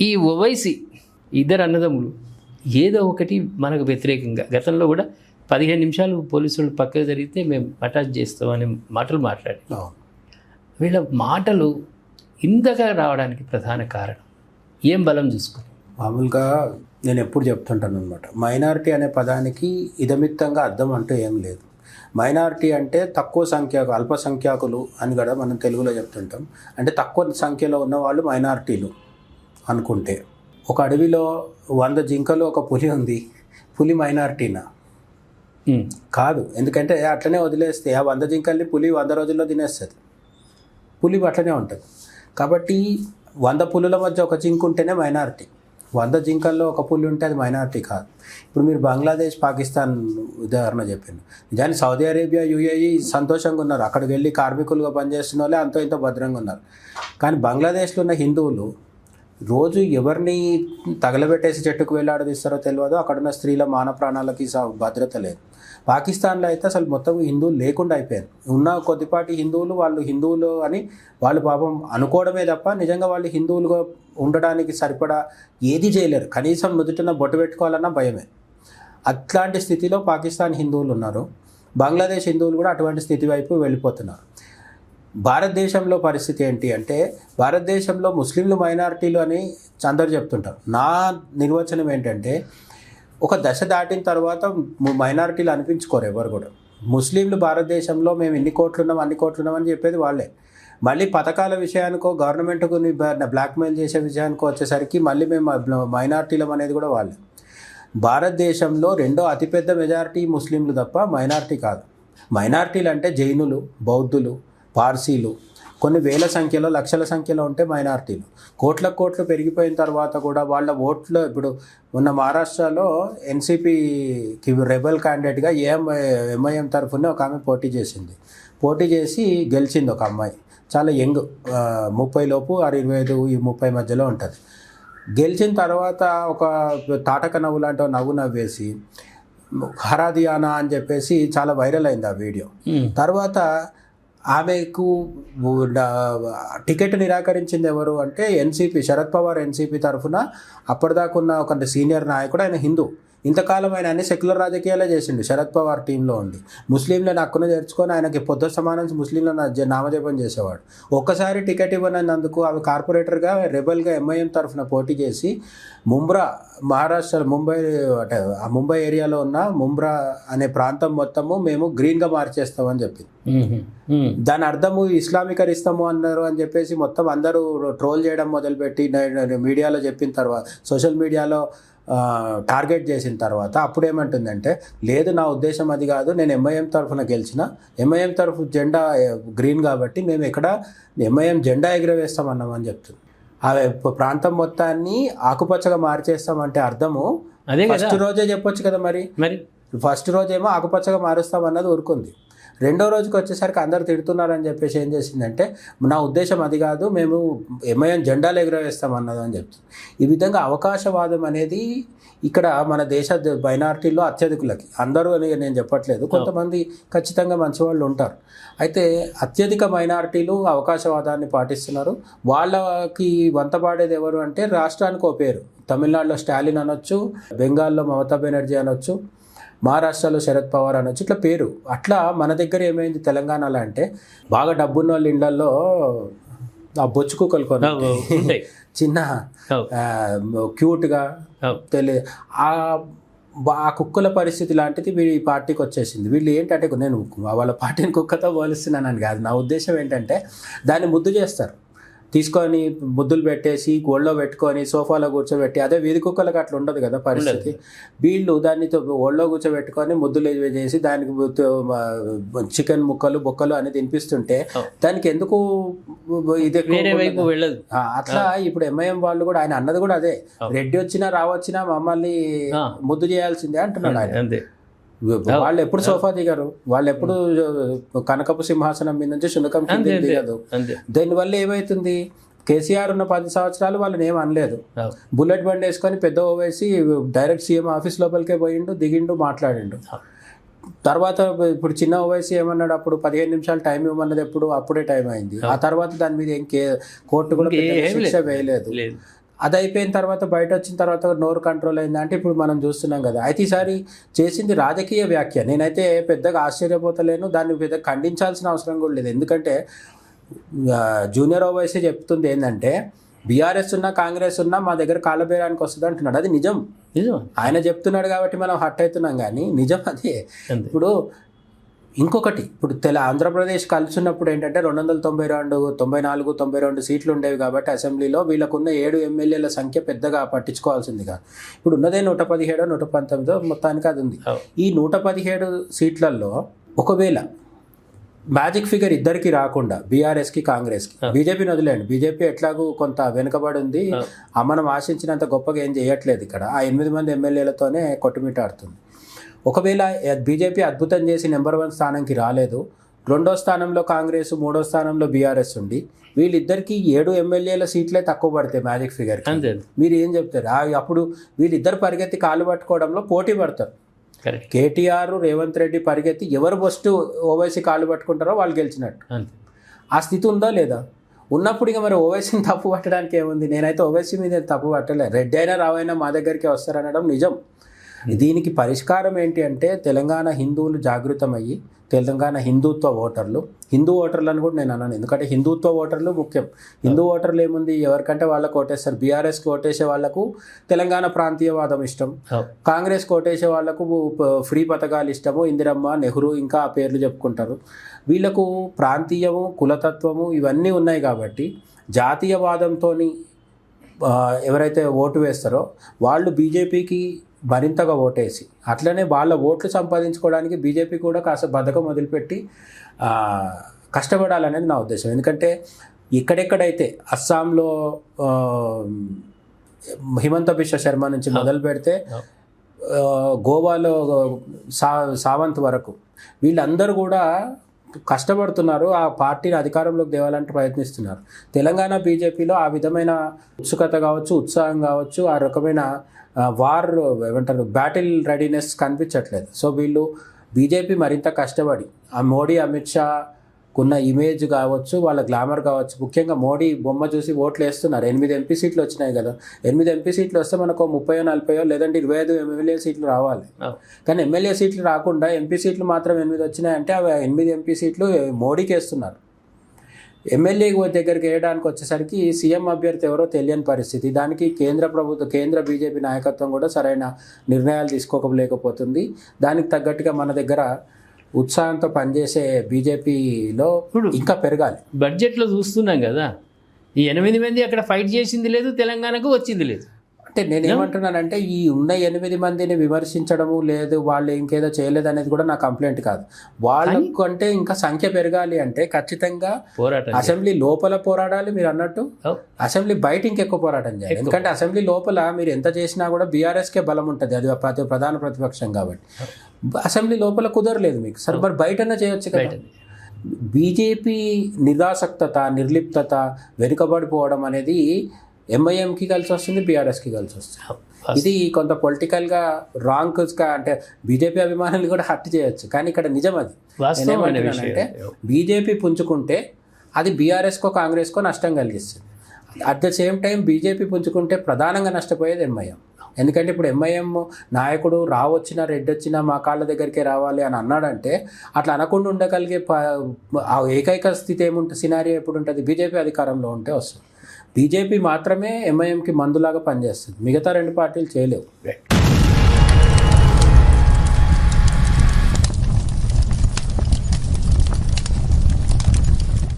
ఈ ఓవైసీ ఇద్దరు అన్నదమ్ములు ఏదో ఒకటి మనకు వ్యతిరేకంగా గతంలో కూడా పదిహేను నిమిషాలు పోలీసులు పక్కకు జరిగితే మేము అటాచ్ చేస్తాం అనే మాటలు మాట్లాడి వీళ్ళ మాటలు ఇంతగా రావడానికి ప్రధాన కారణం ఏం బలం చూసుకుని మామూలుగా నేను ఎప్పుడు చెప్తుంటాను అనమాట మైనారిటీ అనే పదానికి ఇదమిత్తంగా అర్థం అంటూ ఏం లేదు. మైనారిటీ అంటే తక్కువ సంఖ్యకు అల్పసంఖ్యాకులు అని కూడా మనం తెలుగులో చెప్తుంటాం. అంటే తక్కువ సంఖ్యలో ఉన్న వాళ్ళు మైనారిటీలు. అనుకుంటే. ఒక అడవిలో వంద జింకలు ఒక పులి ఉంది. పులి మైనారిటీనా? కాదు. ఎందుకంటే అట్లనే వదిలేస్తే ఆ వంద జింకల్ని పులి వంద రోజుల్లో తినేస్తుంది. పులి అట్లనే ఉంటుంది. కాబట్టి వంద పులుల మధ్య ఒక జింక్ ఉంటేనే మైనారిటీ. వంద జింకల్లో ఒక పులి ఉంటే అది మైనారిటీ కాదు. ఇప్పుడు మీరు బంగ్లాదేశ్ పాకిస్తాన్ ఉదాహరణ చెప్పింది నిజానికి సౌదీ అరేబియా యుఏఈ సంతోషంగా ఉన్నారు. అక్కడికి వెళ్ళి కార్మికులుగా పనిచేస్తున్న వాళ్ళే అంతో ఇంతో భద్రంగా ఉన్నారు. కానీ బంగ్లాదేశ్లో ఉన్న హిందువులు రోజు ఎవరిని తగలబెట్టేసి చెట్టుకు వెళ్ళాడదీస్తారో తెలియదు అక్కడున్న స్త్రీల మాన ప్రాణాలకి భద్రత లేదు. పాకిస్తాన్లో అయితే అసలు మొత్తం హిందువులు లేకుండా అయిపోయారు. ఉన్న కొద్దిపాటి హిందువులు వాళ్ళు హిందువులు అని వాళ్ళు పాపం అనుకోవడమే తప్ప నిజంగా వాళ్ళు హిందువులుగా ఉండడానికి సరిపడా ఏది చేయలేరు. కనీసం నుదుటిన బొట్టు పెట్టుకోవాలన్నా భయమే. అట్లాంటి స్థితిలో పాకిస్తాన్ హిందువులు ఉన్నారు. బంగ్లాదేశ్ హిందువులు కూడా అటువంటి స్థితి వైపు వెళ్ళిపోతున్నారు. భారతదేశంలో పరిస్థితి ఏంటి అంటే భారతదేశంలో ముస్లింలు మైనారిటీలు అని అందరు చెప్తుంటారు. నా నిర్వచనం ఏంటంటే ఒక దశ దాటిన తర్వాత మైనారిటీలు అనిపించుకోరు ఎవరు కూడా. ముస్లింలు భారతదేశంలో మేము ఇన్ని కోట్లు ఉన్నాం అన్ని కోట్లు ఉన్నాం అని చెప్పేది వాళ్ళే. మళ్ళీ పథకాల విషయానికో గవర్నమెంట్కు బ్లాక్మెయిల్ చేసే విషయానికో వచ్చేసరికి మళ్ళీ మేము మైనారిటీలం అనేది కూడా వాళ్ళే. భారతదేశంలో రెండో అతిపెద్ద మెజారిటీ ముస్లింలు తప్ప మైనారిటీ కాదు. మైనారిటీలు అంటే జైనులు బౌద్ధులు పార్సీలు. కొన్ని వేల సంఖ్యలో లక్షల సంఖ్యలో ఉంటే మైనారిటీలు. కోట్ల కోట్లు పెరిగిపోయిన తర్వాత కూడా వాళ్ళ ఓట్లు ఇప్పుడు మొన్న మహారాష్ట్రలో ఎన్సీపీకి రెబల్ క్యాండిడేట్గా ఏఎం ఎంఐఎం తరఫున ఒక ఆమె పోటీ చేసింది. పోటీ చేసి గెలిచింది ఒక అమ్మాయి. చాలా యంగ్ ముప్పై లోపు ఆరు ఇరవై ఐదు ఈ ముప్పై మధ్యలో ఉంటుంది. గెలిచిన తర్వాత ఒక తాటక నవ్వు లాంటి నవ్వు నవ్వేసి హరాదియానా అని చెప్పేసి చాలా వైరల్ అయింది ఆ వీడియో. తర్వాత ఆమెకు టికెట్ నిరాకరించింది ఎవరు అంటే ఎన్సీపీ శరద్ పవార్ ఎన్సీపీ తరఫున. అప్పటిదాకా ఉన్న ఒక సీనియర్ నాయకుడు ఆయన హిందూ. ఇంతకాలం ఆయన అన్ని సెక్యులర్ రాజకీయాలే చేసిండు. శరద్ పవార్ టీంలో ఉండి. ముస్లింలను హక్కున చేర్చుకొని ఆయనకి పొద్దు సమానం ముస్లింలను నామజపం చేసేవాడు. ఒక్కసారి టికెట్ ఇవ్వనందుకు ఆమె కార్పొరేటర్గా రెబల్గా ఎంఐఎం తరఫున పోటీ చేసి ముంబ్రా మహారాష్ట్ర ముంబై అంటే ఆ ముంబై ఏరియాలో ఉన్న ముంబ్రా అనే ప్రాంతం మొత్తము మేము గ్రీన్గా మార్చేస్తామని చెప్పింది. దాని అర్థము ఇస్లామీకరిస్తాము అన్నారు అని చెప్పేసి మొత్తం అందరూ ట్రోల్ చేయడం మొదలుపెట్టి మీడియాలో చెప్పిన తర్వాత సోషల్ మీడియాలో టార్గెట్ చేసిన తర్వాత అప్పుడు ఏమంటుందంటే లేదు నా ఉద్దేశం అది కాదు నేను ఎంఐఎం తరఫున గెలిచిన ఎంఐఎం తరఫు జెండా గ్రీన్ కాబట్టి మేము ఇక్కడ ఎంఐఎం జెండా ఎగురవేస్తామన్నామని చెప్తుంది. ఆ ప్రాంతం మొత్తాన్ని ఆకుపచ్చగా మార్చేస్తామంటే అర్థము అదే ఫస్ట్ రోజే చెప్పొచ్చు కదా మరి. మరి? ఫస్ట్ రోజు ఏమో ఆకుపచ్చగా మారుస్తాం అన్నది ఊరుకుంది. రెండో రోజుకి వచ్చేసరికి అందరు తిడుతున్నారని చెప్పేసి ఏం చేసిందంటే నా ఉద్దేశం అది కాదు మేము ఎంఐఎం జెండాలు ఎగురవేస్తాం అన్నది అని చెప్తుంది. ఈ విధంగా అవకాశవాదం అనేది ఇక్కడ మన దేశ మైనారిటీలో అత్యధికులకి అందరూ అని నేను చెప్పట్లేదు కొంతమంది ఖచ్చితంగా మంచి వాళ్ళు ఉంటారు. అయితే అత్యధిక మైనార్టీలు అవకాశవాదాన్ని పాటిస్తున్నారు. వాళ్ళకి వంతపాడేది ఎవరు అంటే రాష్ట్రానికి ఓ పేరు. తమిళనాడులో స్టాలిన్ అనొచ్చు బెంగాల్లో మమతా బెనర్జీ అనొచ్చు మహారాష్ట్రలో శరద్ పవార్ అనొచ్చు ఇట్లా పేరు. అట్లా మన దగ్గర ఏమైంది తెలంగాణలో అంటే బాగా డబ్బున్న వాళ్ళ ఇళ్ళలో ఆ బొచ్చు కుక్కలు చిన్న క్యూట్గా అవు. తెలి ఆ బా- ఆ కుక్కల పరిస్థితి లాంటిది వీళ్ళు ఈ పార్టీకి వచ్చేసింది. వీళ్ళు ఏంటంటే నేను వాళ్ళ పార్టీని కుక్కతో పోలుస్తున్నానని కాదు. నా ఉద్దేశం ఏంటంటే దాన్ని ముద్దు చేస్తారు. తీసుకొని ముద్దులు పెట్టేసి ఒళ్ళో పెట్టుకొని సోఫాలో కూర్చోబెట్టి అదే వీధి కుక్కలకు అట్లా ఉండదు కదా పరిస్థితి వీళ్ళు దాన్ని తో- ఒళ్ళో కూర్చోబెట్టుకొని ముద్దులు చేసి దానికి చికెన్ ముక్కలు బొక్కలు అని తినిపిస్తుంటే. దానికి ఎందుకు ఇది? వెళ్ళదు అట్లా ఇప్పుడు ఎంఐఎం వాళ్ళు కూడా ఆయన అన్నది కూడా అదే. రెడ్డి వచ్చినా రావచ్చినా మమ్మల్ని. ముద్దు చేయాల్సిందే అంటున్నాడు ఆయన వాళ్ళు ఎప్పుడు సోఫా దిగారు? వాళ్ళు ఎప్పుడు కనకపు సింహాసనం మీద నుంచి శునకం కింద దిగదు. దానివల్ల ఏమవుతుంది కేసీఆర్ ఉన్న పది సంవత్సరాలు వాళ్ళని ఏం అనలేదు. బుల్లెట్ బండి వేసుకొని పెద్ద ఓవేసి డైరెక్ట్ సీఎం ఆఫీస్ లోపలికే పోయిండు దిగిండు మాట్లాడిండు. తర్వాత ఇప్పుడు చిన్న ఓవైసీ ఏమన్నాడు? అప్పుడు పదిహేను నిమిషాలు టైం ఇవ్వమన్నది ఎప్పుడు? అప్పుడే టైం అయింది. ఆ తర్వాత దాని మీద ఇంకే కోర్టు కూడా శిక్ష లేదు. వేయలేదు. లేదు. అది అయిపోయిన తర్వాత బయట వచ్చిన తర్వాత నోరు కంట్రోల్ అయిందా అంటే ఇప్పుడు మనం చూస్తున్నాం కదా. అయితే ఈసారి చేసింది రాజకీయ వ్యాఖ్య. నేనైతే పెద్దగా ఆశ్చర్యపోతలేను దాన్ని పెద్దగా ఖండించాల్సిన అవసరం కూడా లేదు. ఎందుకంటే జూనియర్ ఓవైసీ చెప్తుంది ఏంటంటే బీఆర్ఎస్ ఉన్నా కాంగ్రెస్ ఉన్నా మా దగ్గర కాళ్ళబేరానికి వస్తుంది అంటున్నాడు. అది నిజం. నిజమా ఆయన చెప్తున్నాడు కాబట్టి మనం హట్ అవుతున్నాం కానీ నిజం అదే. ఇప్పుడు ఇంకొకటి ఇప్పుడు తెల ఆంధ్రప్రదేశ్ కలిసి ఉన్నప్పుడు ఏంటంటే రెండు వందల తొంభై రెండు తొంభై నాలుగు తొంభై రెండు సీట్లు ఉండేవి కాబట్టి అసెంబ్లీలో వీళ్ళకున్న ఏడు ఎమ్మెల్యేల సంఖ్య పెద్దగా పట్టించుకోవాల్సిందిగా. ఇప్పుడు ఉన్నదే నూట పదిహేడో నూట పంతొమ్మిదో మొత్తానికి అది ఉంది. ఈ నూట పదిహేడు సీట్లలో ఒకవేళ మ్యాజిక్ ఫిగర్ ఇద్దరికి రాకుండా బీఆర్ఎస్కి కాంగ్రెస్కి బీజేపీని వదిలేండి. బీజేపీ ఎట్లాగూ కొంత వెనుకబడి ఉంది ఆ మనం ఆశించినంత గొప్పగా ఏం చేయట్లేదు ఇక్కడ. ఆ ఎనిమిది మంది ఎమ్మెల్యేలతోనే కొట్టుమిట్టాడుతుంది. ఒకవేళ బీజేపీ అద్భుతం చేసి నెంబర్ వన్ స్థానంకి రాలేదు రెండో స్థానంలో కాంగ్రెస్ మూడో స్థానంలో బీఆర్ఎస్ ఉండి వీళ్ళిద్దరికి ఏడు ఎమ్మెల్యేల సీట్లే తక్కువ పడతాయి మ్యాజిక్ ఫిగర్ మీరు ఏం చెప్తారు? అప్పుడు వీళ్ళిద్దరు పరిగెత్తి కాలు పట్టుకోవడంలో పోటీ పడతారు. కేటీఆర్ రేవంత్ రెడ్డి పరిగెత్తి ఎవరు ఫస్ట్ ఓవైసీ కాలు పట్టుకుంటారో వాళ్ళు గెలిచినట్టు. ఆ స్థితి ఉందా లేదా? ఉన్నప్పుడు ఇక మరి ఓవైసీని తప్పు పట్టడానికి ఏముంది? నేనైతే ఓవైసీ మీద తప్పు పట్టలే. రెడ్డి అయినా రావైనా మా దగ్గరికి వస్తారనడం నిజం. దీనికి పరిష్కారం ఏంటి అంటే తెలంగాణ హిందువులు జాగృతమయ్యి తెలంగాణ హిందుత్వ ఓటర్లు. హిందూ ఓటర్లను కూడా నేను అన్నాను. ఎందుకంటే హిందుత్వ ఓటర్లు ముఖ్యం. హిందూ ఓటర్లు ఏముంది? ఎవరికంటే వాళ్ళకు ఓటేస్తారు. బీఆర్ఎస్కి ఓటేసే వాళ్ళకు తెలంగాణ ప్రాంతీయవాదం ఇష్టం. అవును. కాంగ్రెస్ కోటేసే వాళ్ళకు ఫ్రీ పథకాలు ఇష్టము. ఇందిరమ్మ నెహ్రూ ఇంకా ఆ పేర్లు చెప్పుకుంటారు. వీళ్ళకు ప్రాంతీయము కులతత్వము ఇవన్నీ ఉన్నాయి కాబట్టి జాతీయవాదంతో ఎవరైతే ఓటు వేస్తారో వాళ్ళు బీజేపీకి మరింతగా ఓటేసి అట్లనే వాళ్ళ ఓట్లు సంపాదించుకోవడానికి బీజేపీ కూడా కాస్త బద్ధకం వదిలిపెట్టి ఆ, కష్టపడాలనేది నా ఉద్దేశం. ఎందుకంటే ఎక్కడెక్కడైతే అస్సాంలో హిమంత బిశ్వ శర్మ నుంచి మొదలు పెడితే గోవాలో సా సావంత్ వరకు వీళ్ళందరూ కూడా కష్టపడుతున్నారు. ఆ పార్టీని అధికారంలోకి తేవాలంటే ప్రయత్నిస్తున్నారు. తెలంగాణ బీజేపీలో ఆ విధమైన ఉత్సుకత కావచ్చు ఉత్సాహం కావచ్చు ఆ రకమైన వార్ ఏమంటారు బ్యాటిల్ రెడీనెస్ కనిపించట్లేదు. సో వీళ్ళు బీజేపీ మరింత కష్టపడి ఆ మోడీ అమిత్ షా ఉన్న ఇమేజ్ కావచ్చు వాళ్ళ గ్లామర్ కావచ్చు ముఖ్యంగా మోడీ బొమ్మ చూసి ఓట్లు వేస్తున్నారు. ఎనిమిది ఎంపీ సీట్లు వచ్చినాయి కదా. ఎనిమిది ఎంపీ సీట్లు వస్తే మనకు ముప్పయో నలభైయో లేదంటే ఇరవై ఐదు ఎమ్మెల్యే సీట్లు రావాలి. కానీ ఎమ్మెల్యే సీట్లు రాకుండా ఎంపీ సీట్లు మాత్రం ఎనిమిది వచ్చినాయంటే అవి ఎనిమిది ఎంపీ సీట్లు మోడీకి వేస్తున్నారు. ఎమ్మెల్యే దగ్గరికి వేయడానికి వచ్చేసరికి సీఎం అభ్యర్థి ఎవరో తెలియని పరిస్థితి. దానికి కేంద్ర ప్రభుత్వ కేంద్ర బీజేపీ నాయకత్వం కూడా సరైన నిర్ణయాలు తీసుకోలేకపోతుంది దానికి తగ్గట్టుగా మన దగ్గర ఉత్సాహంతో పనిచేసే బీజేపీలో ఇంకా పెరగాలి. బడ్జెట్లో చూస్తున్నాం కదా. ఈ ఎనిమిది మంది అక్కడ ఫైట్ చేసింది లేదు తెలంగాణకు వచ్చింది లేదు. అంటే నేను ఏమంటున్నానంటే ఈ ఉన్న ఎనిమిది మందిని విమర్శించడము లేదు వాళ్ళు ఇంకేదో చేయలేదు అనేది కూడా నా కంప్లైంట్ కాదు. వాళ్ళకంటే ఇంకా సంఖ్య పెరగాలి అంటే ఖచ్చితంగా అసెంబ్లీ లోపల పోరాడాలి మీరు అన్నట్టు? అవును. అసెంబ్లీ బయట ఇంకెక్కువ పోరాటం చేయాలి. ఎందుకంటే అసెంబ్లీ లోపల మీరు ఎంత చేసినా కూడా బీఆర్ఎస్కే బలం ఉంటుంది. అది ప్రతి ప్రధాన ప్రతిపక్షం కాబట్టి. అసెంబ్లీ లోపల కుదరలేదు మీకు. సరే మరి బయటనే చేయొచ్చు కదా. బీజేపీ నిరాసక్తత నిర్లిప్తత వెనుకబడిపోవడం అనేది ఎంఐఎంకి కలిసి వస్తుంది బీఆర్ఎస్కి కలిసి వస్తుంది. ఇది కొంత పొలిటికల్గా రాంగ్గా అంటే బీజేపీ అభిమానులు కూడా హర్ట్ చేయొచ్చు. కానీ ఇక్కడ నిజం అది. నేనేమంటున్నానంటే విషయం. బీజేపీ పుంజుకుంటే అది బీఆర్ఎస్కో కాంగ్రెస్కో నష్టం కలిగిస్తుంది. At the same time BJP పుంజుకుంటే ప్రధానంగా నష్టపోయేది ఎంఐఎం ఎందుకంటే ఇప్పుడు ఎంఐఎం నాయకుడు రావచ్చినా రెడ్డి వచ్చినా మా కాళ్ళ దగ్గరికే రావాలి అని అన్నాడంటే అట్లా అనకుండా ఉండగలిగే ఏకైక స్థితి ఏముంటుంది సినారీ ఎప్పుడు ఉంటుంది బీజేపీ అధికారంలో ఉంటే వస్తుంది. బీజేపీ మాత్రమే ఎంఐఎంకి మందులాగా పనిచేస్తుంది. మిగతా రెండు పార్టీలు చేయలేవు. రైట్